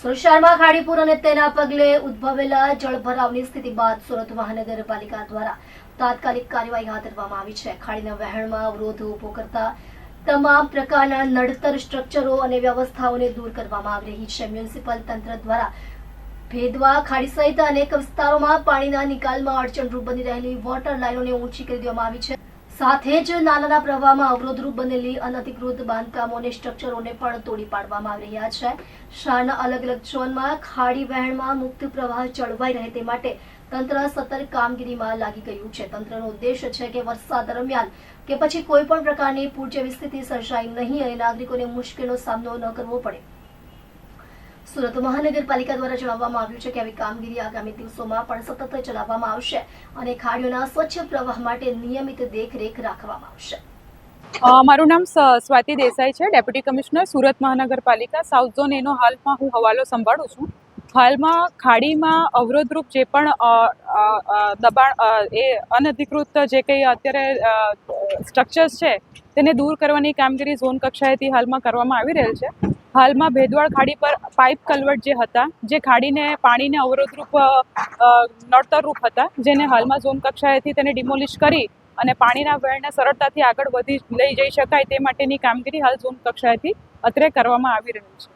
સુરત શહેરમાં ખાડીપુર અને તેના પગલે ઉદ્ભવેલા જળભરાવની સ્થિતિ બાદ સુરત મહાનગરપાલિકા દ્વારા તાત્કાલિક કાર્યવાહી હાથ ધરવામાં આવી છે. ખાડીના વહેણમાં અવરોધ ઊભો કરતા તમામ પ્રકારના નડતર સ્ટ્રક્ચરો અને વ્યવસ્થાઓને દૂર કરવામાં આવી રહી છે. મ્યુનિસિપલ તંત્ર દ્વારા ભેદવા, ખાડી સહિત અનેક વિસ્તારોમાં પાણીના નિકાલમાં અડચણરૂપ બની રહેલી વોટર લાઇનોને ઊંચી કરી દેવામાં આવી છે. સાથે જ નાલાના પ્રવાહમાં અવરોધરૂપ બનેલી અનધિકૃત બાંધકામો અને સ્ટ્રક્ચરોને પણ તોડી પાડવામાં આવી રહ્યા છે. શહેરના અલગ અલગ ઝોનમાં ખાડી વહેણમાં મુક્ત પ્રવાહ જળવાઈ રહે તે માટે તંત્ર સતર્ક કામગીરીમાં લાગી ગયું છે. તંત્રનો ઉદ્દેશ છે કે વરસાદ દરમિયાન કે પછી કોઈ પણ પ્રકારની પૂર જેવી સ્થિતિ સર્જાય નહીં અને નાગરિકોને મુશ્કેલીનો સામનો ન કરવો પડે. સુરત મહાનગરપાલિકા દ્વારા જણાવવામાં આવ્યું છે કે આવી કામગીરી આગામી દિવસોમાં પણ સતત ચલાવવામાં આવશે અને ખાડીઓના સ્વચ્છ પ્રવાહ માટે નિયમિત દેખરેખ રાખવામાં આવશે. મારું નામ સ્વાતિ દેસાઈ છે, ડેપ્યુટી કમિશનર સુરત મહાનગરપાલિકા. સાઉથ ઝોન એનો હાલમાં હું હવાલો સંભાળું છું. હાલમાં ખાડીમાં અવરોધરૂપ જે પણ દબાણ એ અનધિકૃત જે કંઈ અત્યારે સ્ટ્રક્ચર્સ છે, તેને દૂર કરવાની કામગીરી ઝોન કક્ષાએથી હાલમાં કરવામાં આવી રહેલ છે. હાલમાં ભેદવાળ ખાડી પર પાઇપ કલવર્ટ જે હતા, જે ખાડીને પાણીને અવરોધરૂપ નડતરરૂપ હતા, જેને હાલમાં ઝોન કક્ષાએથી તેને ડિમોલિશ કરી અને પાણીના વહેણને સરળતાથી આગળ વધી લઈ જઈ શકાય તે માટેની કામગીરી હાલ ઝોન કક્ષાએથી અત્રે કરવામાં આવી રહી છે.